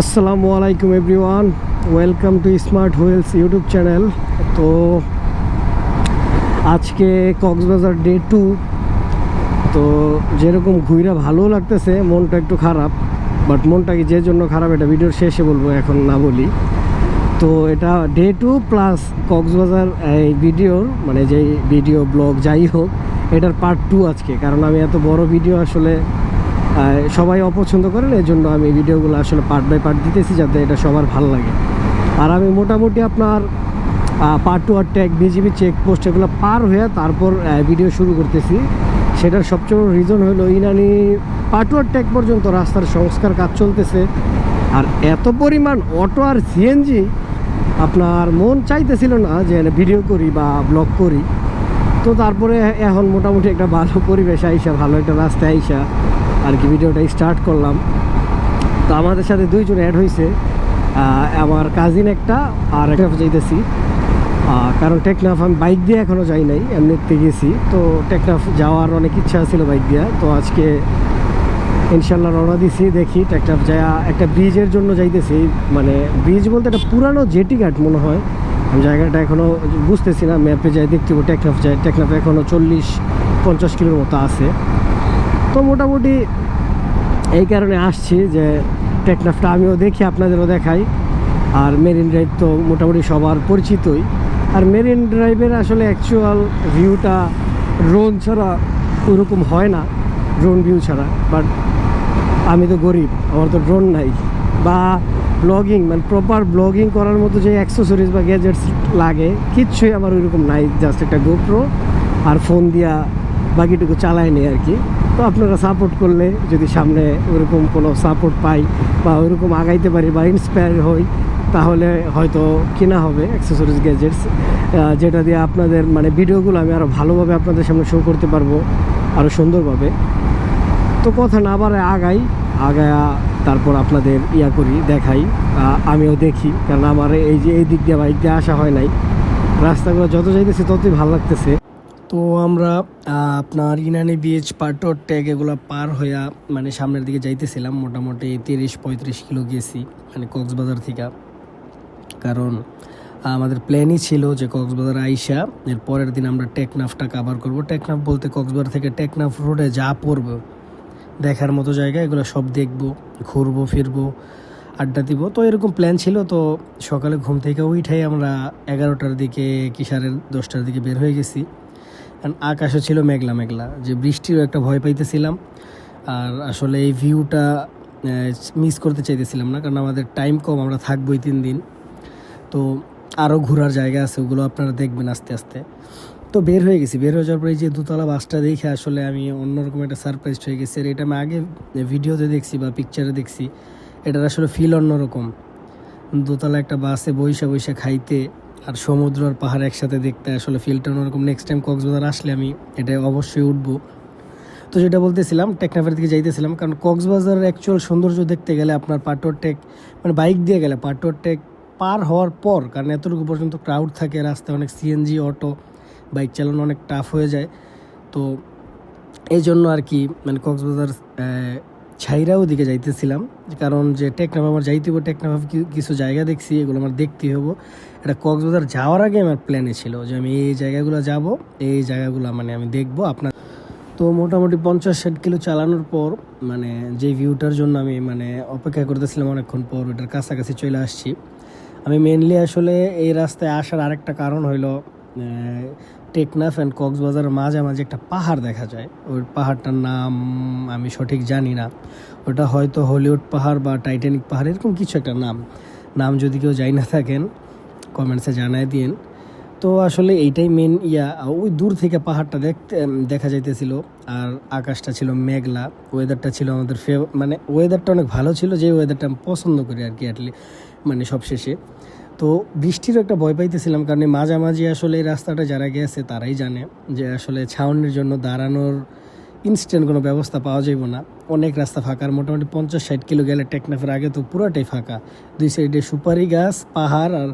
আসসালামু আলাইকুম everyone, welcome to smart wheels YouTube channel. তো আজকে কক্সবাজার ডে টু, তো যেরকম ঘুইরা ভালো লাগতেছে, মনটা একটু খারাপ, বাট মনটা কি যে জন্য খারাপ এটা ভিডিওর শেষে বলব, এখন না বলি। তো এটা ডে টু প্লাস কক্সবাজার, এই ভিডিওর মানে যেই ভিডিও, ব্লগ যাই হোক, এটার পার্ট টু আজকে, কারণ আমি এত বড় ভিডিও আসলে সবাই অপছন্দ করেন এই জন্য আমি ভিডিওগুলো আসলে পার্ট বাই পার্ট দিতেছি যাতে এটা সবার ভালো লাগে। আর আমি মোটামুটি আপনার পার্ট টু আর ট্যাগ বিজিবি চেক পোস্ট এগুলো পার হয়ে তারপর ভিডিও শুরু করতেছি। সেটার সবচেয়ে বড় রিজন হলো ইনানি আর ট্যাগ পর্যন্ত রাস্তার সংস্কার কাজ চলতেছে। আর এত পরিমাণ অটো আর সিএনজি আপনার মন চাইতেছিল না যে ভিডিও করি বা ব্লগ করি। তো তারপরে এখন মোটামুটি একটা ভালো পরিবেশ আইসা, ভালো একটা রাস্তায় আইসা আর কি ভিডিওটা স্টার্ট করলাম। তো আমাদের সাথে দুইজন অ্যাড হয়েছে আমার কাজিন একটা আর একটা যাইতেছি। কারণ টেকনাফ আমি বাইক দিয়ে এখনও যাই নাই, এমনিতে গেছি। তো টেকনাফ যাওয়ার অনেক ইচ্ছা ছিল বাইক দিয়ে। তো আজকে ইনশাল্লাহ রওনা দিছি, দেখি টেকনাফ যায় একটা ব্রিজের জন্য যাইতেছি। মানে ব্রিজ বলতে একটা পুরানো জেটি ঘাট মনে হয়। আমি জায়গাটা এখনও বুঝতেছি না, ম্যাপে যাই দেখতে হবে, টেকনাফ যাই, টেকনাফ এখনও চল্লিশ, পঞ্চাশ কিলোর মতো আছে। তো মোটামুটি এই কারণে আসছি যে টেকনাফটা আমিও দেখি, আপনাদেরও দেখাই। আর মেরিন ড্রাইভ তো মোটামুটি সবার পরিচিতই। আর মেরিন ড্রাইভের আসলে অ্যাকচুয়াল ভিউটা ড্রোন ছাড়া ওরকম হয় না ড্রোন ভিউ ছাড়া। বাট আমি তো গরিব, আমার তো ড্রোন নাই। বা ব্লগিং মানে প্রপার ব্লগিং করার মতো যে অ্যাক্সেসরিজ বা গ্যাজেটস লাগে, কিচ্ছুই আমার ওইরকম নাই জাস্ট একটা গোপ্রো আর ফোন দিয়া বাকিটুকু চালাই নেই আর কি তো আপনারা সাপোর্ট করলে, যদি সামনে ওরকম কোনো সাপোর্ট পাই বা ওইরকম আগাইতে পারি বা ইন্সপায়ার হই, তাহলে হয়তো কেনা হবে অ্যাক্সেসরিজ গ্যাজেটস যেটা দিয়ে আপনাদের মানে ভিডিওগুলো আমি আরও ভালোভাবে আপনাদের সামনে শো করতে পারব আরও সুন্দরভাবে। তো কথা না আবার আগাই, আগায়া তারপর আপনাদের ইয়া করি, দেখাই আমিও দেখি, কারণ আমার এই যে এই দিক দিয়ে বাইক দিয়ে আসা হয় নাই। রাস্তাগুলো যত যাইতেছে ততই ভালো লাগতেছে। তো আমরা আপনার ইনানি বিচ পাটর, ট্যাগ এগুলো পার হইয়া মানে সামনের দিকে যাইতেছিলাম, মোটামুটি তিরিশ, পঁয়ত্রিশ কিলো গেছি মানে কক্সবাজার থেকে। কারণ আমাদের প্ল্যানই ছিল যে কক্সবাজার আইসা, এর পরের দিন আমরা টেকনাফটা কাভার করব। টেকনাফ বলতে কক্সবাজার থেকে টেকনাফ রোডে যা পড়বে। দেখার মতো জায়গা, এগুলো সব দেখব, ঘুরবো, ফিরবো, আড্ডা দিব। তো এরকম প্ল্যান ছিল, তো সকালে ঘুম থেকে উঠাই আমরা এগারোটার দিকে কি সাড়ে দশটার দিকে বের হয়ে গেছি। কারণ আকাশও ছিল মেঘলা মেঘলা, যে বৃষ্টিরও একটা ভয় পাইতেছিলাম। আর আসলে এই ভিউটা মিস করতে চাইতেছিলাম না, কারণ আমাদের টাইম কম, আমরা থাকবোই তিন দিন। তো আরও ঘোরার জায়গা আছে, ওগুলো আপনারা দেখবেন আস্তে আস্তে। তো বের হয়ে গেছি, বের হয়ে যাওয়ার পরে যে দোতলা বাসটা দেখে আসলে আমি অন্যরকম একটা সারপ্রাইজ হয়ে গেছি। আর এটা আমি আগে ভিডিওতে দেখছি বা পিকচারে দেখছি, এটার আসলে ফিল অন্যরকম। দোতলা একটা বাসে বৈশা বৈশা খাইতে আর সমুদ্র আর পাহাড় একসাথে দেখতে আসলে ফিলটা অন্যরকম। নেক্সট টাইম কক্সবাজার আসলে আমি এটা অবশ্যই উঠবো। তো যেটা বলতেছিলাম, টেকনাফের দিকে যাইতেছিলাম, কারণ কক্সবাজারের অ্যাকচুয়াল সৌন্দর্য দেখতে গেলে আপনার পাটোয়ার টেক মানে বাইক দিয়ে গেলে পাটোর টেক পার হওয়ার পর, কারণ এতটুকু পর্যন্ত ক্রাউড থাকে, রাস্তায় অনেক সিএনজি অটো বাইক চালানো অনেক টাফ হয়ে যায়। তো এই জন্য আর কি মানে কক্সবাজার ছাইরাও দিকে যাইতেছিলাম। কারণ যে টেকনাফ, আমার যাইতে হবে টেকনাফ কিছু জায়গা দেখছি, এগুলো আমার দেখতে হব এটা কক্সবাজার যাওয়ার আগে আমার প্ল্যানে ছিল যে আমি এই জায়গাগুলো যাব, এই জায়গাগুলো মানে আমি দেখব আপনার। তো মোটামুটি পঞ্চাশ ষাট কিলো চালানোর পর মানে যে ভিউটার জন্য আমি মানে অপেক্ষা করতেছিলাম অনেকক্ষণ পর, ওটার কাছাকাছি চলে আসছি। আমি মেনলি আসলে এই রাস্তায় আসার আরেকটা কারণ হইল টেকনাফ অ্যান্ড কক্সবাজারের মাঝামাঝি একটা পাহাড় দেখা যায়। ওই পাহাড়টার নাম আমি সঠিক জানি না। ওটা হয়তো হলিউড পাহাড় বা টাইটানিক পাহাড়, এরকম কিছু একটা নাম। নাম যদি কেউ যাই না থাকেন, কমেন্টসে জানায় দিন তো আসলে এইটাই মেন ইয়া, ওই দূর থেকে পাহাড়টা দেখতে দেখা যাইতেছিল। আর আকাশটা ছিল মেঘলা ওয়েদারটা ছিল আমাদের ফেভ মানে ওয়েদারটা অনেক ভালো ছিল, যে ওয়েদারটা আমি পছন্দ করি আর কি অ্যাটলি মানে সবশেষে তো বৃষ্টিরও একটা ভয় পাইতেছিলাম কারণ মাঝামাঝি আসলে এই রাস্তাটা যারা গেছে তারাই জানে যে আসলে ছাউনির জন্য দাঁড়ানোর ইনস্ট্যান্ট কোনো ব্যবস্থা পাওয়া যাইব না। অনেক রাস্তা ফাঁকা আর মোটামুটি পঞ্চাশ ষাট কিলো গেলে টেকনাফের আগে তো পুরোটাই ফাঁকা। দুই সাইডে সুপারি গাছ, পাহাড় আর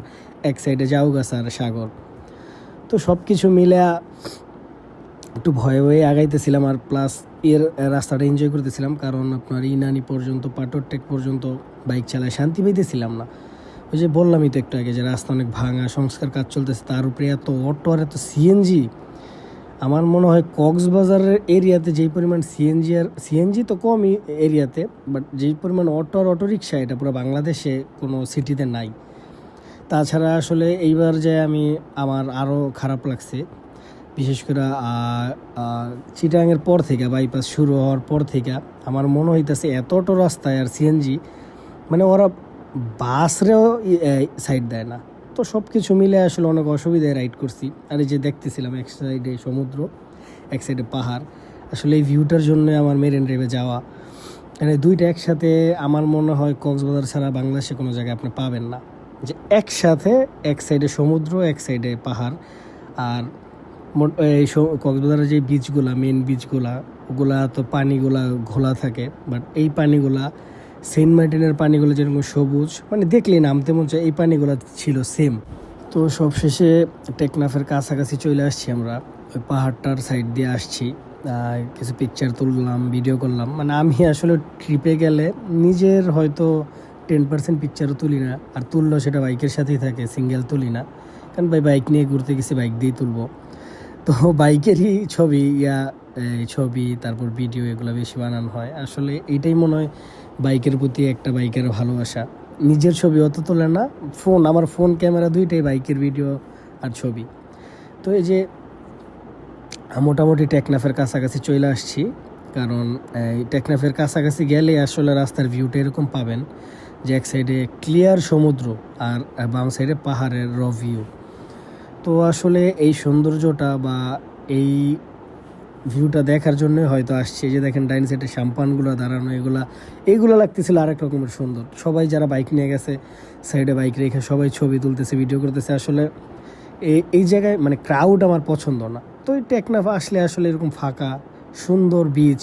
এক সাইডে জাউ গাছ আর সাগর। তো সব কিছু মিলে একটু ভয়ে ভয়ে আগাইতেছিলাম আর প্লাস এর রাস্তাটা এনজয় করতেছিলাম। কারণ আপনার ইনানি পর্যন্ত, পাটর টেক পর্যন্ত বাইক চালায় শান্তি পাইতেছিলাম না। ওই যে বললামই তো একটু আগে যে রাস্তা অনেক ভাঙা, সংস্কার কাজ চলতেছে, তার উপরে এত অটো আর এত সিএনজি আমার মনে হয় কক্সবাজারের এরিয়াতে যেই পরিমাণ সিএনজি আর সিএনজি তো কমই এরিয়াতে বাট যেই পরিমাণ অটো আর অটো রিক্সা এটা পুরো বাংলাদেশে কোনো সিটিতে নাই। তাছাড়া আসলে এইবার যে আমি, আমার আরও খারাপ লাগছে বিশেষ করে চিটাঙের পর থেকে বাইপাস শুরু হওয়ার পর থেকে আমার মনে হইতেছে এত অটো রাস্তায় আর সিএনজি মানে ওরা বাসরেও সাইড দেয় না। তো সব কিছু মিলে আসলে অনেক অসুবিধায় রাইড করছি। আর এই যে দেখতেছিলাম এক সাইডে সমুদ্র, এক সাইডে পাহাড়, আসলে এই ভিউটার জন্য আমার মেরিন ড্রাইভে যাওয়া। মানে দুইটা একসাথে আমার মনে হয় কক্সবাজার ছাড়া বাংলাদেশে কোনো জায়গায় আপনি পাবেন না। যে একসাথে এক সাইডে সমুদ্র, এক সাইডে পাহাড়, আর এই কক্সবাজারের যে বীচগুলা মেন বীচগুলা ওগুলা তো পানিগুলা ঘোলা থাকে বাট এই পানিগুলা সেন্ট মার্টিনের পানিগুলো যেরকম সবুজ মানে দেখলেই নামতে মন চায় এই পানিগুলো ছিল সেম তো সবশেষে টেকনাফের কাছাকাছি চলে আসছি আমরা, ওই পাহাড়টার সাইড দিয়ে আসছি কিছু পিকচার তুললাম ভিডিও করলাম। মানে আমি আসলে ট্রিপে গেলে নিজের হয়তো টেন পার্সেন্ট পিকচারও তুলি না, আর তুললেও সেটা বাইকের সাথেই থাকে সিঙ্গেল তুলি না। কারণ ভাই বাইক নিয়ে ঘুরতে গেছি বাইক দিয়েই তুলবো। তো বাইকেরই ছবি, ইয়া ছবি, তারপর ভিডিও এগুলো বেশি বানানো হয়। আসলে এটাই মনে হয় বাইকের প্রতি একটা বাইকের ভালোবাসা। নিজের ছবি অত তোলে না, ফোন, আমার ফোন, ক্যামেরা দুইটাই বাইকের ভিডিও আর ছবি। তো এই যে মোটামুটি টেকনাফের কাছাকাছি চলে আসছি, কারণ, এই টেকনাফের কাছাকাছি গেলে আসলে রাস্তার ভিউটা এরকম পাবেন যে এক সাইডে ক্লিয়ার সমুদ্র আর বাম সাইডে পাহাড়ের র ভিউ তো আসলে এই সৌন্দর্যটা বা এই ভিউটা দেখার জন্য হয়তো আসছে। যে দেখেন ডাইন সাইডে সাম্পানগুলো দাঁড়ানো, এগুলা এইগুলো লাগতেছিল আরেক রকমের সুন্দর। সবাই যারা বাইক নিয়ে গেছে সাইডে বাইক রেখে সবাই ছবি তুলতেছে ভিডিও করতেছে। আসলে এই এই জায়গায় মানে ক্রাউড আমার পছন্দ না। তো এই টেকনাফ আসলে আসলে এরকম ফাঁকা, সুন্দর বিচ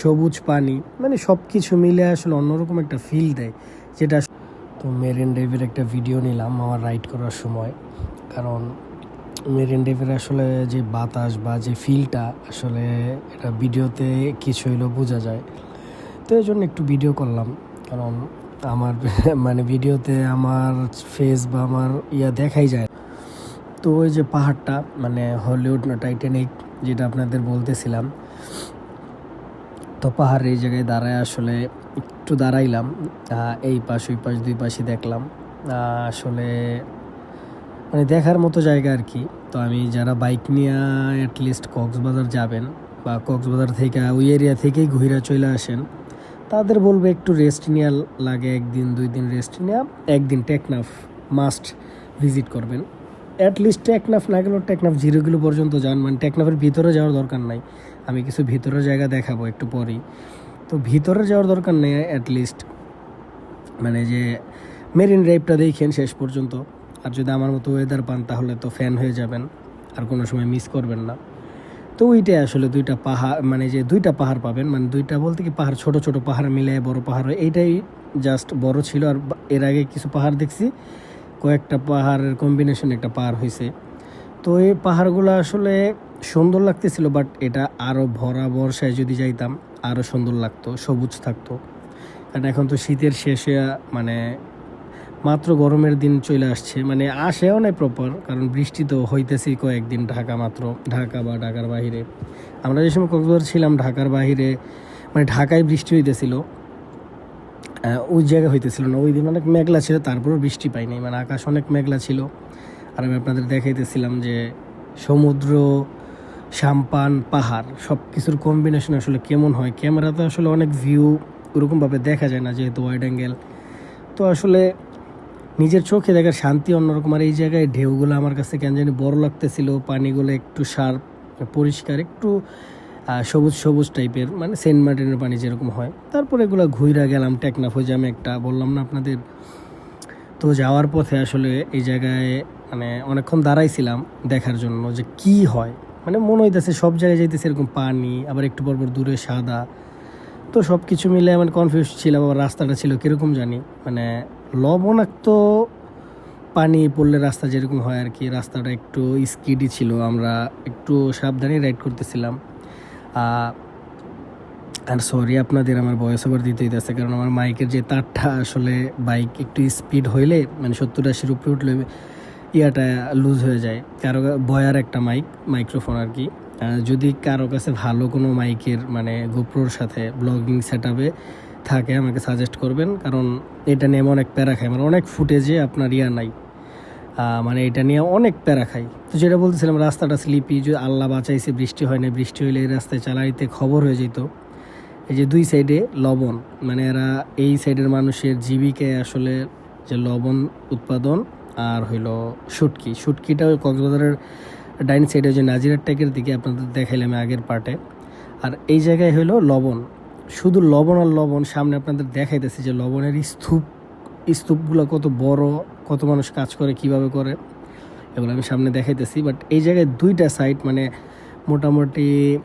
সবুজ পানি মানে সব কিছু মিলে আসলে অন্যরকম একটা ফিল দেয়। যেটা তো মেরিন ড্রাইভের একটা ভিডিও নিলাম আমার রাইড করার সময়। কারণ মেরিন ড্রাইভের আসলে যে বাতাস বা যে ফিলটা আসলে এটা ভিডিওতে কিছু হইলেও বোঝা যায়। তো এই জন্য একটু ভিডিও করলাম। কারণ আমার মানে ভিডিওতে আমার ফেস বা আমার ইয়া দেখাই যায়। তো ওই যে পাহাড়টা মানে হলিউড না টাইটানিক, যেটা আপনাদের বলতেছিলাম। তো পাহাড়ের এই জায়গায় দাঁড়ায় আসলে একটু দাঁড়াইলাম। এই পাশ, ওই পাশ, দুই পাশে দেখলাম। আসলে মানে দেখার মতো জায়গা আর কি। তো আমি যারা বাইক নিয়ে অ্যাটলিস্ট কক্সবাজার যাবেন বা কক্সবাজার থেকে ওই এরিয়া থেকেই ঘুরে চলে আসেন, তাদের বলব একটু রেস্ট নেওয়া লাগে, একদিন, দুই দিন রেস্ট নেওয়া একদিন টেকনাফ মাস্ট ভিজিট করবেন। অ্যাটলিস্ট টেকনাফ না গেলেও টেকনাফ জিরোগুলো পর্যন্ত যান মানে টেকনাফের ভিতরে যাওয়ার দরকার নাই। আমি কিছু ভিতরের জায়গা দেখাবো একটু পরেই। তো ভিতরে যাওয়ার দরকার নেই অ্যাটলিস্ট মানে যে মেরিন ড্রাইভটা দেখেন শেষ পর্যন্ত। আর যদি আমার মতো ওয়েদার পান, তাহলে তো ফ্যান হয়ে যাবেন। আর কোনো সময় মিস করবেন না। তো ওইটাই আসলে দুইটা পাহাড় মানে যে দুইটা পাহাড় পাবেন মানে দুইটা বলতে কি পাহাড়, ছোট ছোট পাহাড় মিলে বড় পাহাড়, এইটাই জাস্ট বড় ছিল। আর এর আগে কিছু পাহাড় দেখছি, কয়েকটা পাহাড়ের কম্বিনেশন একটা পাহাড় হয়েছে তো এই পাহাড়গুলো আসলে সুন্দর লাগতেছিল বাট এটা আরও ভরা বর্ষায় যদি যাইতাম আরও সুন্দর লাগতো, সবুজ থাকতো। কারণ এখন তো শীতের শেষে মানে মাত্র গরমের দিন চলে আসছে। মানে আসেও নাই প্রপার কারণ বৃষ্টি তো হইতেছি কয়েকদিন ঢাকা মাত্র। ঢাকা বা ঢাকার বাহিরে। আমরা যে সময় কক্সবাজার ছিলাম, ঢাকার বাহিরে মানে ঢাকায় বৃষ্টি হইতেছিল। ওই জায়গায় হইতেছিল না। ওই দিন অনেক মেঘলা ছিল, তারপরেও বৃষ্টি পাইনি মানে আকাশ অনেক মেঘলা ছিল। আর আমি আপনাদের দেখাইতেছিলাম যে সমুদ্র সাম্পান পাহাড় সব কিছুর কম্বিনেশন আসলে কেমন হয়। ক্যামেরাতে আসলে অনেক ভিউ ওরকমভাবে দেখা যায় না, যেহেতু ওয়াইড অ্যাঙ্গেল তো আসলে নিজের চোখে দেখার শান্তি অন্যরকম। আর এই জায়গায় ঢেউগুলো আমার কাছে কেন জানি বড় লাগতেছিল, পানিগুলো একটু শার্প, পরিষ্কার, একটু সবুজ সবুজ টাইপের মানে সেন্ট মার্টিনের পানি যেরকম হয়। তারপর এগুলো ঘুইরা গেলাম, টেকনাফ হয়ে আমি একটা বললাম না আপনাদের। তো যাওয়ার পথে আসলে এই জায়গায় মানে অনেকক্ষণ দাঁড়াইছিলাম দেখার জন্য যে কি হয়। মানে মনে হইতেছে সব জায়গায় যাইতেছে এরকম পানি, আবার একটু পর পর দূরে সাদা। তো সব কিছু মিলে আমার কনফিউজ ছিলাম, আবার রাস্তাটা ছিল কীরকম জানি। মানে লবণাক্ত পানি পড়লে রাস্তা যেরকম হয় আর কি, রাস্তাটা একটু স্কিডি ছিল, আমরা একটু সাবধানে রাইড করতেছিলাম। আর সরি আপনাদের, আমার ভয়েস ওভার দিতে হইতেছে, কারণ আমার মাইকের যে তারটা আসলে বাইক একটু স্পিড হইলে মানে সত্তর আশির উপরে উঠলে ইয়াটা লুজ হয়ে যায়। কারও বয়ার একটা মাইক মাইক্রোফোন আর কি। যদি কারও কাছে ভালো কোনো মাইকের মানে গোপ্রোর সাথে ব্লগিং সেট থাকে, আমাকে সাজেস্ট করবেন। কারণ এটা নিয়ে আমি অনেক প্যারা খাই। আমার অনেক ফুটেজে আপনার ইয়া নাই। মানে এটা নিয়ে অনেক প্যারা খাই। তো যেটা বলতেছিলাম, রাস্তাটা স্লিপি যে আল্লাহ বাঁচাইছে, বৃষ্টি হয় না বৃষ্টি হইলে এই রাস্তায় চালাইতে খবর হয়ে যেত। এই যে দুই সাইডে লবণ। মানে এরা এই সাইডের মানুষের জীবিকায় আসলে যে লবণ উৎপাদন আর হইল শুটকি। শুটকিটা ওই কক্সবাজারের ডাইন সাইডে যে নাজিরার ট্যাকের দিকে আপনাদের দেখাইলাম আগের পার্টে আর এই জায়গায় হইল লবণ। শুধু লবণ আর লবণ সামনে আপনাদের দেখাইতেছে যে লবণের স্তূপ, স্তূপগুলো কত বড়, কত মানুষ কাজ করে, কীভাবে করে, এগুলো আমি সামনে দেখাইতেছি। বাট এই জায়গায় দুইটা সাইড মানে মোটামুটি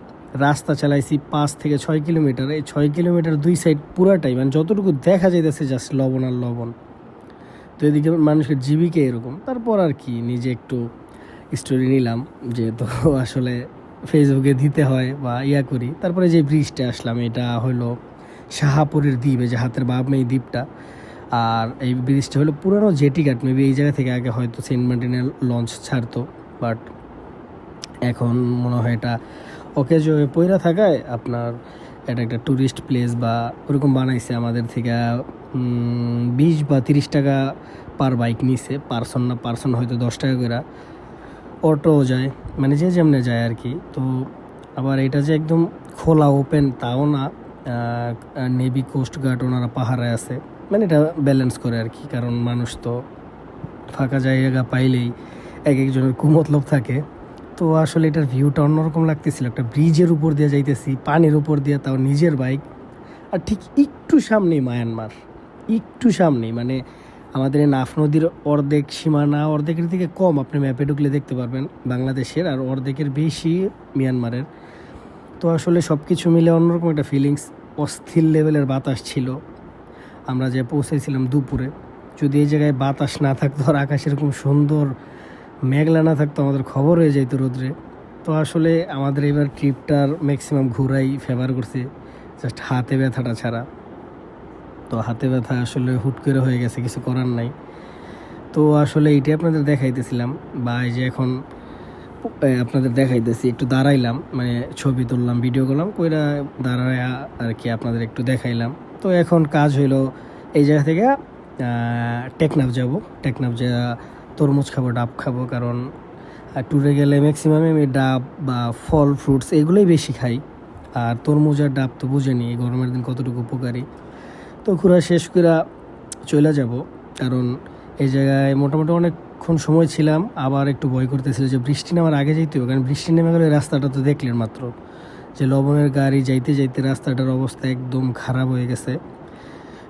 রাস্তা চালাইছি পাঁচ থেকে ছয় কিলোমিটার। এই ছয় কিলোমিটার দুই সাইড পুরাটাই মানে যতটুকু দেখা যাইতেছে জাস্ট লবণ আর লবণ। তো এদিকে মানুষের জীবিকা এরকম। তারপর আর কি, নিজে একটু স্টোরি নিলাম, যেহেতু আসলে ফেসবুকে দিতে হয় বা ইয়া করি। তারপরে যে ব্রিজটা আসলাম, এটা হলো শাহাপুরের দ্বীপ, এই যে হাতের বাপ মেয়ে দ্বীপটা। আর এই ব্রিজটা হলো পুরনো জেটি ঘাট মেবি এই জায়গা থেকে আগে হয়তো সেন্ট মার্টিনের লঞ্চ ছাড়তো, বাট এখন মনে হয় এটা ওকে যে পয়রা থাকায় আপনার এটা একটা ট্যুরিস্ট প্লেস বা ওরকম বানাইছে আমাদের থেকে বিশ বা তিরিশ টাকা পার বাইক নিছে পার্সন না পার্সন হয়তো দশ টাকা করে অটো যায় মানে যে যেমনে যায় আর কি। তো আবার এটা যে একদম খোলা ওপেন তাও না নেভি কোস্ট গার্ড ওনারা পাহারায় আছে। মানে এটা ব্যালেন্স করে আর কি, কারণ মানুষ তো ফাঁকা জায়গা পাইলেই এক একজনের কুমতলব থাকে। তো আসলে এটার ভিউটা অন্যরকম লাগতেছিল, একটা ব্রিজের উপর দিয়ে যাইতেছি, পানির উপর দিয়ে তাও নিজের বাইক আর ঠিক একটু সামনেই মায়ানমার একটু সামনেই মানে আমাদের এই নাফ নদীর অর্ধেক সীমানা, অর্ধেকের থেকে কম আপনি ম্যাপে ঢুকলে দেখতে পারবেন বাংলাদেশের, আর অর্ধেকের বেশি মিয়ানমারের। তো আসলে সব কিছু মিলে অন্যরকম একটা ফিলিংস অস্থির লেভেলের বাতাস ছিল। আমরা যে পৌঁছেছিলাম দুপুরে, যদি এই জায়গায় বাতাস না থাকতো আর আকাশ এরকম সুন্দর মেঘলা না থাকতো, আমাদের খবর হয়ে যেত রোদ্রে। তো আসলে আমাদের এবার ট্রিপটার ম্যাক্সিমাম ঘুরাই ফেভার করছে জাস্ট হাতে ব্যথাটা ছাড়া। তো হাতে ব্যথা আসলে হুট করে হয়ে গেছে, কিছু করার নাই। তো আসলে এইটাই আপনাদের দেখাইতেছিলাম, বা এই যে এখন আপনাদের দেখাইতেছি, একটু দাঁড়াইলাম মানে ছবি তুললাম ভিডিও করলাম, কইরা দাঁড়ায় আর কি আপনাদের একটু দেখাইলাম। তো এখন কাজ হইল এই জায়গা থেকে টেকনাফ যাব। টেকনাফ যা তরমুজ খাব, ডাব খাব, কারণ ট্যুরে গেলে ম্যাক্সিমাম আমি ডাব বা ফল ফ্রুটস এগুলোই বেশি খাই। আর তরমুজ আর ডাব তো বুঝেনি গরমের দিন কতটুকু উপকারী। তো ঘোরা শেষ করে চলে যাব। কারণ এই জায়গায় মোটামুটি অনেকক্ষণ সময় ছিলাম। আবার একটু ভয় করতেছিল যে বৃষ্টি নামার আগে যাইতে হবে। কারণ বৃষ্টি নেমে গেলে রাস্তাটা তো দেখলেন মাত্র। যে লবণের গাড়ি যাইতে যাইতে রাস্তাটার অবস্থা একদম খারাপ হয়ে গেছে।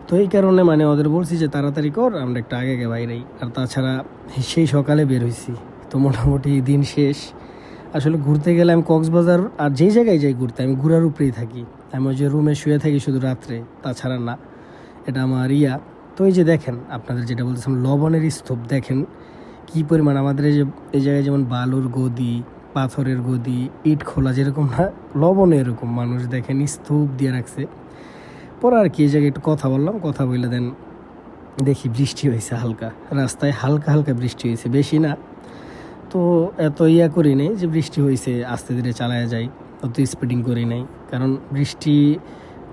তো এই কারণে মানে ওদের বলছি যে তাড়াতাড়ি কর, আমরা একটু আগে আগে বাইরেই। আর তাছাড়া সেই সকালে বের হয়েছি তো মোটামুটি দিন শেষ। আসলে ঘুরতে গেলে আমি কক্সবাজার আর যেই জায়গায় যাই ঘুরতে, আমি ঘোরার উপরেই থাকি। আমি ওই যে রুমে শুয়ে থাকি শুধু রাত্রে, তাছাড়া না। এটা আমার ইয়া। তো এই যে দেখেন, আপনাদের যেটা বলতেছিলাম, লবণের স্তূপ দেখেন, কি পরিমাণ আমাদের এই যে, এই জায়গায় যেমন বালুর গদি, পাথরের গদি, ইট খোলা যেরকম না লবণে এরকম মানুষ দেখেন স্তূপ দিয়ে রাখছে। পরে আর কি, এই জায়গায় একটু কথা বললাম, কথা বলে দেন দেখি বৃষ্টি হয়েছে হালকা। রাস্তায় হালকা হালকা বৃষ্টি হয়েছে, বেশি না। তো এত ইয়া করি নেই যে বৃষ্টি হয়েছে, আস্তে ধীরে চালায়া যাই অত স্পিডিং করি নাই। কারণ বৃষ্টি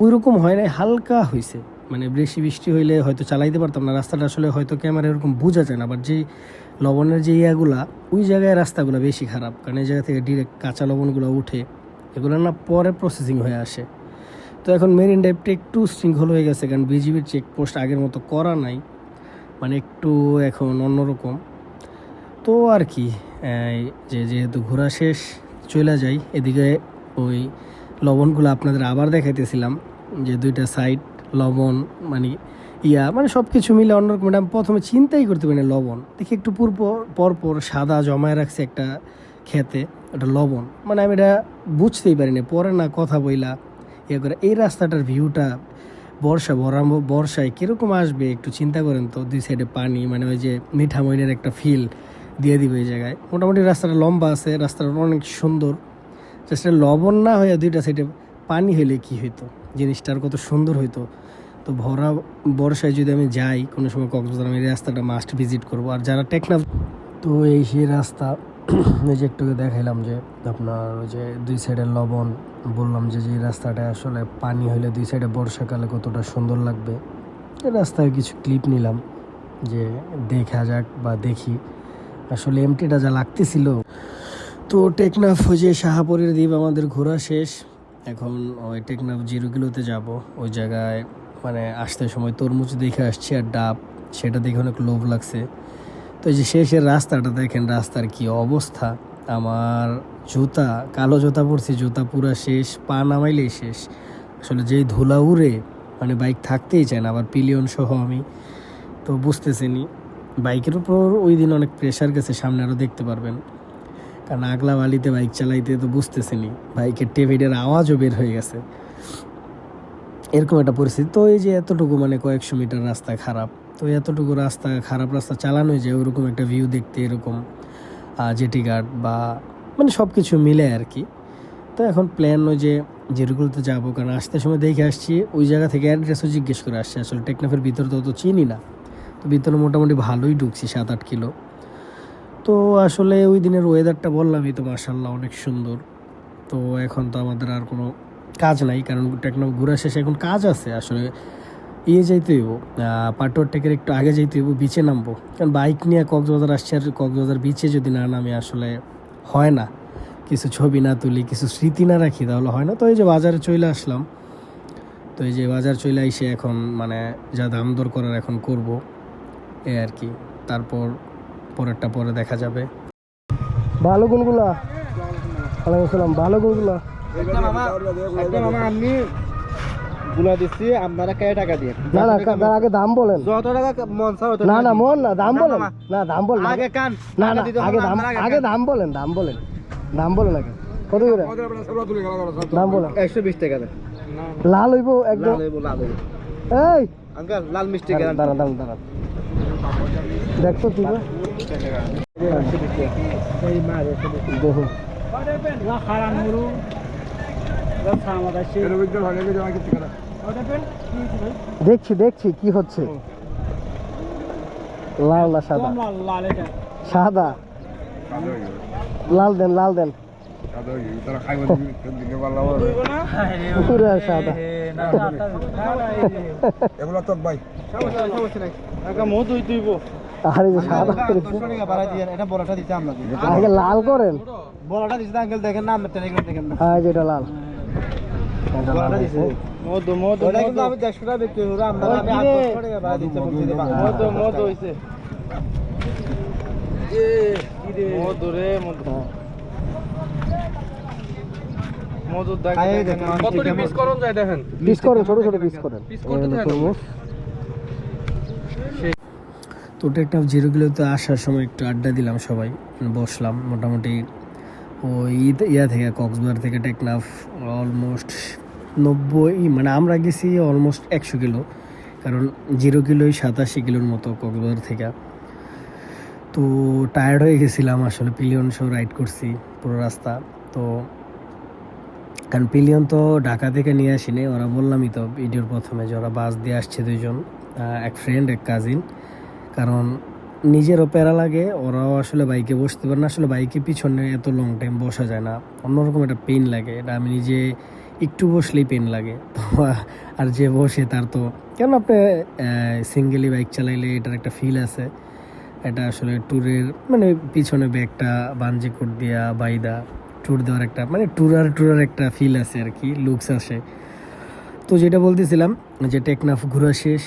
ওই রকম হয় নাই, হালকা হয়েছে। মানে বেশি বৃষ্টি হইলে হয়তো চালাইতে পারতাম না। রাস্তাটা আসলে হয়তো ক্যামেরা এরকম বোঝা যায় না বাট যে লবণের যে ইয়াগুলা, ওই জায়গায় রাস্তাগুলো বেশি খারাপ। কারণ এই জায়গা থেকে ডিরেক্ট কাঁচা লবণগুলো উঠে, এগুলো না পরে প্রসেসিং হয়ে আসে। তো এখন মেরিন ড্রাইভটা একটু শৃঙ্খল হয়ে গেছে, কারণ বিজিবির চেকপোস্ট আগের মতো করা নাই। মানে একটু এখন অন্যরকম। তো আর কি যে যেহেতু ঘোরা শেষ, চলে যাই। এদিকে ওই লবণগুলো আপনাদের আবার দেখাইতেছিলাম, যে দুইটা সাইড লবণ মানে ইয়া মানে সব কিছু মিলে অন্যরকম আমি প্রথমে চিন্তাই করতে পারি না, লবণ। দেখি একটু পূর্ব, পরপর সাদা জমায় রাখছে একটা খেতে, ওটা লবণ। মানে আমি এটা বুঝতেই পারি না, পরে না কথা বইলা ইয়ে করে, এই রাস্তাটার ভিউটা বর্ষা, বরাম, বর্ষায় কীরকম আসবে, একটু চিন্তা করেন তো, দুই সাইডে পানি মানে ওই যে মিঠা মইনের একটা ফিল দিয়ে দিবে এই জায়গায়। মোটামুটি রাস্তাটা লম্বা আছে, রাস্তাটা অনেক সুন্দর। জাস্ট লবণ না হয়ে দুইটা সাইডে পানি হইলে কি হইতো? জিনিসটার কত সুন্দর হইতো। তো ভরা বর্ষায় যদি আমি যাই, কোনো সময় কক্সবাজার আমি রাস্তাটা মাস্ট ভিজিট করব। আর যারা টেকনাফ তো এই সেই রাস্তা, এই যে একটু দেখাইলাম যে আপনার ওই যে দুই সাইডে লবণ, বললাম যে যে রাস্তাটা আসলে পানি হলে দুই সাইডে বর্ষাকালে কতটা সুন্দর লাগবে। এই রাস্তায় কিছু ক্লিপ নিলাম যে দেখা যাক বা দেখি। আসলে এমটিটা যা লাগতেছিল। তো টেকনাফ ওই যে শাহাপুরের দ্বীপ আমাদের ঘোরা শেষ। এখন ওই টেকনাফ জিরো কিলোতে যাব। ওই জায়গায় মানে আসতে সময় তরমুজ দেখে আসছি আর ডাব, সেটা দেখে অনেক লোভ লাগছে। তো এই যে শেষের রাস্তাটা দেখেন, রাস্তার কি অবস্থা? আমার জুতা, কালো জুতা পরছি, জুতা পুরা শেষ, পা নামাইলেই শেষ। আসলে যেই ধুলা উড়ে মানে বাইক থাকতেই চায় না, আবার পিলিয়ন সহ আমি। তো বুঝতেছিনি বাইকের উপর ওই দিন অনেক প্রেশার গেছে, সামনে আরও দেখতে পারবেন। কারণ আগলা বালিতে বাইক চালাইতে তো বুঝতেছিনি। বাইকের টেভিডের আওয়াজও বের হয়ে গেছে। এরকম একটা পরিস্থিতি। তো এই যে এতটুকু মানে কয়েকশো মিটার রাস্তা খারাপ। তো এতটুকু রাস্তা, খারাপ রাস্তা চালানো যায়, ওরকম একটা ভিউ দেখতে এরকম জেটি গার্ড বা মানে সব কিছু মিলে আর কি। তো এখন প্ল্যান ওই যে যেগুলোতে যাব, কারণ আসতে সময় দেখে আসছি, ওই জায়গা থেকে অ্যাড্রেসও জিজ্ঞেস করে আসছি। আসলে টেকনাফের ভিতরে তো অত চিনি না। তো ভিতরে মোটামুটি ভালোই ঢুকছি, সাত আট কিলো। তো আসলে ওই দিনের ওয়েদারটা বললামই তো মার্শাল্লাহ অনেক সুন্দর। তো এখন তো আমাদের আর কোনো কাজ নাই, কারণ টেকনো ঘোরা শেষে এখন কাজ আছে, আসলে ইয়ে যাইতে হইব। পাটোয়ার টেকের একটু আগে যাইতে হইব বিচে নামবো। কারণ বাইক নিয়ে কক্সবাজার আসছে, আর কক্সবাজার বিচে যদি না নামে, আসলে হয় না। কিছু ছবি না তুলি, কিছু স্মৃতি না রাখি, তাহলে হয় না। তো এই যে বাজারে চলে আসলাম। তো এই যে বাজার চলে এসে এখন মানে যা দাম দর করার এখন করব, এ আর কি। তারপর পরেরটা পরে দেখা যাবে। ভালো কোনগুলা ওয়ালাইকুম আসসালাম ভালো কোনগুলা একটা মামা একটা মামা আমি গুলা দিচ্ছি আপনারা কে টাকা দিয়ে? না না তার আগে দাম বলেন। যত টাকা মন চাও না না মন না দাম না, বলেন। না দাম বলেন আগে কান না আগে দাম আগে দাম বলেন দাম বলেন। দাম বলেন আগে। কত করে? দাম বলেন। একশো বিশ টাকা দেন। লাল হইব একদম। লাল হইবো, লাল হইবো। এই! আঙ্কেল লাল মিষ্টি দাঁড়ান গেলাম দাঁড়ান দাঁড়ান দেখছ দেখছি দেখছি কি হচ্ছে? লাল না সাদা? সাদা? লাল দেন লাল দেন। পুরা সাদা। এগুলো তো ভাই। মধু তুইব আরে যে সাদা করেছে এটা বড়টা দিতে আপনাকে আগে লাল করেন। বড়টা দিতে আঙ্কেল দেখেন না আপনার টেলিগ্রাম দেখেন না। হ্যাঁ যেটা লাল। বড়টা দিছে। মধু মধু ওটা কিন্তু আমি দেড়শো টাকা বিক্রি করব আপনারা আমি আটশো টাকা বাড়াই দিতে বলছি মধু মধু হইছে। মধু রে মধু। মধু দেখেন কত পিস করুন যায় দেখেন। পিস করেন ছোট ছোট পিস করেন। তো টেকনাফ জিরো কিলোতে আসার সময় একটু আড্ডা দিলাম সবাই বসলাম মোটামুটি। ওই ইয়া থেকে, কক্সবাজার থেকে টেকনাফ অলমোস্ট নব্বই মানে আমরা গেছি অলমোস্ট একশো কিলো, কারণ জিরো কিলোই সাতাশি কিলোর মতো কক্সবাজার থেকে। তো টায়ার্ড হয়ে গেছিলাম, আসলে পিলিয়ন শো রাইড করছি পুরো রাস্তা। তো কারণ পিলিয়ন তো ঢাকা থেকে নিয়ে আসিনি, ওরা বললামই তো, ভিডিওর প্রথমে যে ওরা বাস দিয়ে আসছে দুজন এক ফ্রেন্ড এক কাজিন কারণ নিজেরও প্যারা লাগে, ওরাও আসলে বাইকে বসতে পারে না। আসলে বাইকে পিছনে এত লং টাইম বসা যায় না। অন্যরকম একটা পেন লাগে। এটা আমি নিজে একটু বসলেই পেন লাগে। তো আর যে বসে তার তো কেন আপনি সিঙ্গেলি বাইক চালাইলে এটার একটা ফিল আছে? এটা আসলে ট্যুরের মানে পিছনে ব্যাগটা বাঞ্জি কোট দিয়া বাইদা ট্যুর দেওয়ার একটা মানে ট্যুরার ট্যুরার একটা ফিল আছে আর কি লুকস আসে। তো যেটা বলতেছিলাম যে টেকনাফ ঘোরা শেষ।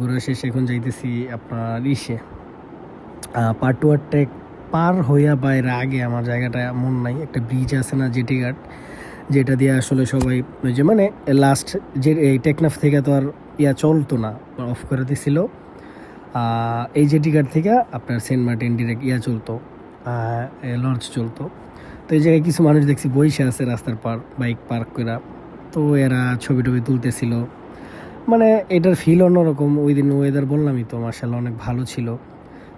ঘোরা শেষ, এখন যাইতেছি আপনার ইসে। পাটুয়ার টেক পার হইয়া বাইরে আগে আমার জায়গাটা মন নাই, একটা ব্রিজ আছে না জেটি ঘাট, যেটা দিয়ে আসলে সবাই যে মানে লাস্ট যে এই টেকনাফ থেকে তো আর ইয়া চলতো না অফ করে দিছিল। এই জেটি ঘাট থেকে আপনার সেন্ট মার্টিন ডিরেক্ট ইয়া চলতো লঞ্চ চলতো। তো এই জায়গায় কিছু মানুষ দেখছি বইসে আছে রাস্তার পার বাইক পার্ক করা তো এরা ছবি টবি তুলতেছিল। মানে এটার ফিল অন্যরকম। ওই দিন ওয়েদার বললামই তো মার্শাল্লাহ অনেক ভালো ছিল।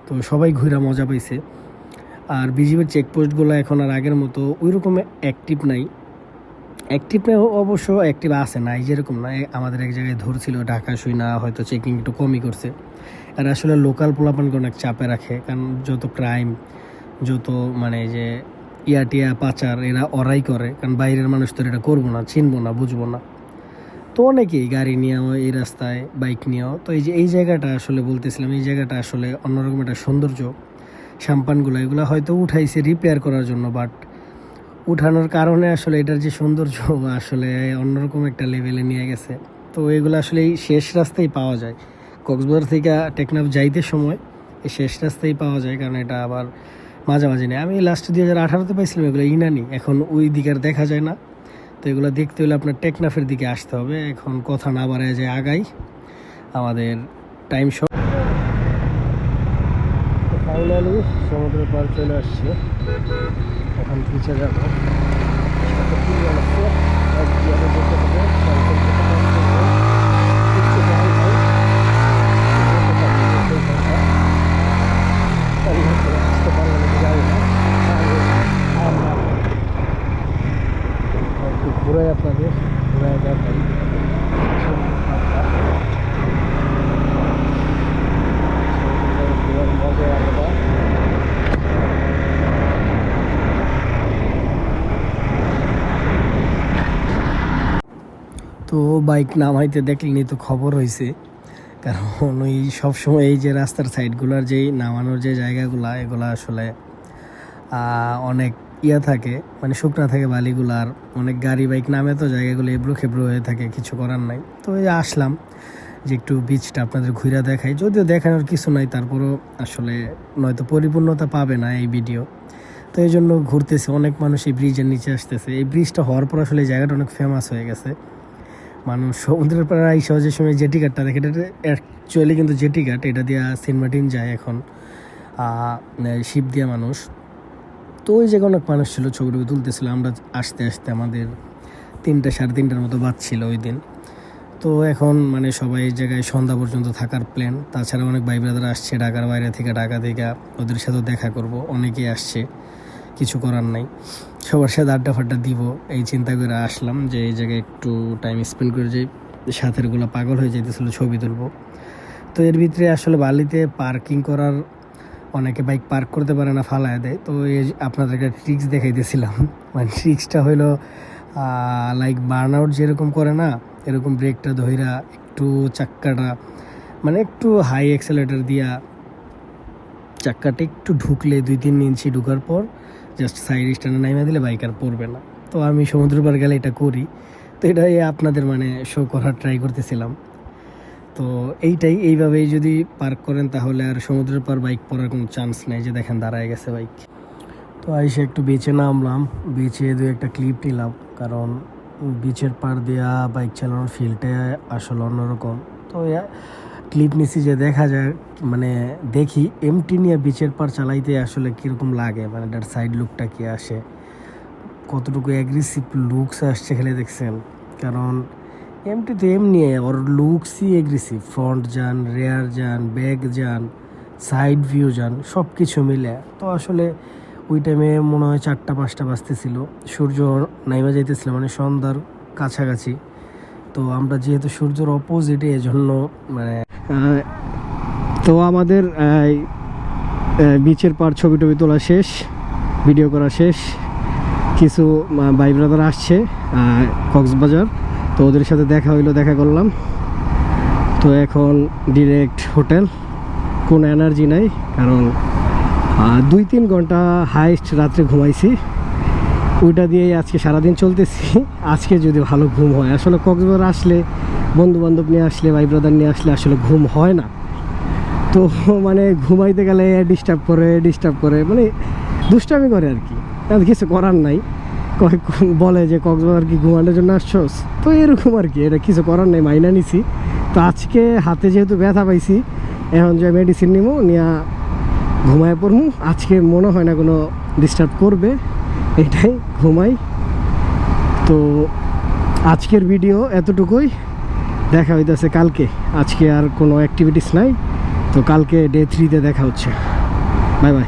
তো সবাই ঘুরে মজা পাইছে। আর বিজিবির চেকপোস্টগুলো এখন আর আগের মতো ওই রকম অ্যাক্টিভ নাই। অ্যাক্টিভ নেই অবশ্য অ্যাক্টিভ আছে, নাই যেরকম না আমাদের এক জায়গায় ধরছিল, ঢাকা শুই না হয়তো চেকিং একটু কমই করছে। আর আসলে লোকাল পোলাপানকে অনেক চাপে রাখে, কারণ যত ক্রাইম যত মানে যে ইয়াটিয়া পাচার, এরা ওরাই করে। কারণ বাইরের মানুষ তো এটা করব না, চিনবো না, বুঝব না। তো অনেকেই গাড়ি নিয়েও, এই রাস্তায় বাইক নিয়েও। তো এই যে, এই জায়গাটা আসলে বলতেছিলাম, এই জায়গাটা আসলে অন্যরকম একটা সৌন্দর্য। সাম্পানগুলো, এগুলো হয়তো উঠাইছে রিপেয়ার করার জন্য বাট উঠানোর কারণে আসলে এটার যে সৌন্দর্য আসলে অন্যরকম একটা লেভেলে নিয়ে গেছে। তো এগুলো আসলে এই শেষ রাস্তায় পাওয়া যায়। কক্সবাজার থেকে টেকনাফ যাইতে সময় এই শেষ রাস্তায় পাওয়া যায়, কারণ এটা আবার মাঝামাঝি নেই। আমি লাস্ট দুই হাজার আঠারোতে পাইছিলাম এগুলো ইনানি, এখন ওই দিকে আর দেখা যায় না। তো এগুলো দেখতে হলে আপনার টেকনাফের দিকে আসতে হবে। এখন কথা না বাড়ায় যে আগাই আমাদের টাইম শো ফাইনালি সমুদ্রের পার চলে আসছে। এখন পিছিয়ে যাব সাইকেল থেকে বাস করব। কিচ্ছু করার নাই। যেতে থাকব, যেতেই থাকব। তাই হয়তো আসতে পারব নাকি জানি না। আর আমরা একটু ঘুরে আপনাদের ঘুরে দেখাই সমুদ্রের পাড়টা। সমুদ্রের ঘোরার মজা আলাদা তো বাইক নামাইতে দেখলেনি তো খবর হয়েছে কারণ ওই সবসময় এই যে রাস্তার সাইডগুলোর যেই নামানোর যে জায়গাগুলা, এগুলা আসলে অনেক ইয়া থাকে মানে শুকনা থাকে বালিগুলার। অনেক গাড়ি বাইক নামে তো জায়গাগুলো এবড়ো খেবড়ো হয়ে থাকে, কিছু করার নাই। তো এই আসলাম, যে একটু বিচটা আপনাদের ঘুরে দেখাই। যদিও দেখানোর কিছু নাই, তারপরও আসলে নয়তো পরিপূর্ণতা পাবে না এই ভিডিও তো এই জন্য ঘুরতেছে, অনেক মানুষ এই ব্রিজের নিচে আসতেছে। এই ব্রিজটা হওয়ার পর আসলে এই জায়গাটা অনেক ফেমাস হয়ে গেছে। মানুষ সমুদ্রের এই সহজে সময় জেটি ঘাটটা দেখে এটা অ্যাকচুয়ালি কিন্তু জেটি ঘাট এটা দিয়া সেন্ট মার্টিন যায় এখন শিপ দিয়া মানুষ। তো ওই জায়গায় অনেক মানুষ ছিল ছবি তুলতেছিল, আমরা আসতে আসতে আমাদের তিনটা, সাড়ে তিনটার মতো বাজছিল ওই দিন। তো এখন মানে সবাই এই জায়গায় সন্ধ্যা পর্যন্ত থাকার প্ল্যান তাছাড়া অনেক ভাই ব্রাদার আসছে ঢাকার বাইরে থেকে, ঢাকা থেকে, ওদের সাথেও দেখা করব, অনেকেই আসছে, কিছু করার নাই। সবার সাথে আড্ডা ফাড্ডা দিব, এই চিন্তা করে আসলাম যে এই জায়গায় একটু টাইম স্পেন্ড করে যে সাথেরগুলো পাগল হয়ে যেতেছিল ছবি তুলবো। তো এর ভিতরে আসলে বালিতে পার্কিং করার অনেকে বাইক পার্ক করতে পারে না, ফালায় দেয়। তো এই যে একটা ট্রিক্স দেখাইতেছিলাম। মানে ট্রিক্সটা হইল লাইক বার্ন আউট যেরকম করে না, এরকম ব্রেকটা ধইরা একটু চাক্কাটা মানে একটু হাই এক্সেলেটার দিয়া চাক্কাটা একটু ঢুকলে দুই তিন ইঞ্চি ঢুকার পর জাস্ট সাইড স্ট্যান্ডে নামিয়ে দিলে বাইক আর পড়বে না। তো আমি সমুদ্র পার গেলে এটা করি। তো এটাই আপনাদের মানে শো করার ট্রাই করতেছিলাম। তো এইটাই, এইভাবেই যদি পার্ক করেন তাহলে আর সমুদ্রের পার বাইক পড়ার কোনো চান্স নেই যে দেখেন দাঁড়ায় গেছে বাইক তো আইসে একটু বিচে নামলাম। বিচে দু একটা ক্লিপ নিলাম। কারণ বিচের পার দেওয়া বাইক চালানোর ফিলটা আসলে অন্যরকম। তো ক্লিপ নিছি যে দেখা যায় মানে দেখি এমটি নিয়ে বিচের পার চালাইতে আসলে কীরকম লাগে? মানে এটার সাইড লুকটা কি আসে? কতটুকু অ্যাগ্রেসিভ লুকস আসছে খেলে দেখছেন? কারণ এমটি তো এমনি, ওর লুকসই এগ্রেসিভ ফ্রন্ট যান রেয়ার যান ব্যাক যান সাইড ভিউ যান সব কিছু মিলে। তো আসলে ওই টাইমে মনে হয় চারটা, পাঁচটা বাজতেছিল। সূর্য নাইমা যাইতেছিল মানে সন্ধ্যার কাছাকাছি। তো আমরা যেহেতু সূর্যের অপোজিটে এজন্য মানে তো আমাদের বিচের পার ছবি টবি তোলা শেষ ভিডিও করা শেষ। কিছু ভাই ব্রাদার আসছে কক্সবাজার। তো ওদের সাথে দেখা হইল, দেখা করলাম। তো এখন ডিরেক্ট হোটেল কোনো এনার্জি নাই, কারণ দুই তিন ঘণ্টা হাইস্ট রাত্রে ঘুমাইছি। ওইটা দিয়েই আজকে সারাদিন চলতেছি। আজকে যদি ভালো ঘুম হয়, আসলে কক্সবাজার আসলে বন্ধু বান্ধব নিয়ে আসলে, ভাই ব্রাদার নিয়ে আসলে আসলে ঘুম হয় না। তো মানে ঘুমাইতে গেলে ডিস্টার্ব করে ডিস্টার্ব করে মানে দুষ্টামি করে আর কি। আর কিছু করার নাই। বলে যে, কক্সবাজার কি ঘুমানোর জন্য আসছোস? তো এরকম আর কি, এটা কিছু করার নেই, মাইনা নিছি। তো আজকে হাতে যেহেতু ব্যথা পাইছি, এখন যে মেডিসিন নিবো নিয়ে ঘুমায় পড়মু। আজকে মনে হয় না কোনো ডিস্টার্ব করবে, এটাই ঘুমাই। তো আজকের ভিডিও এতটুকুই। দেখা হইতেছে কালকে। আজকে আর কোনো অ্যাক্টিভিটিস নাই। তো কালকে ডে থ্রিতে দেখা হচ্ছে। Bye bye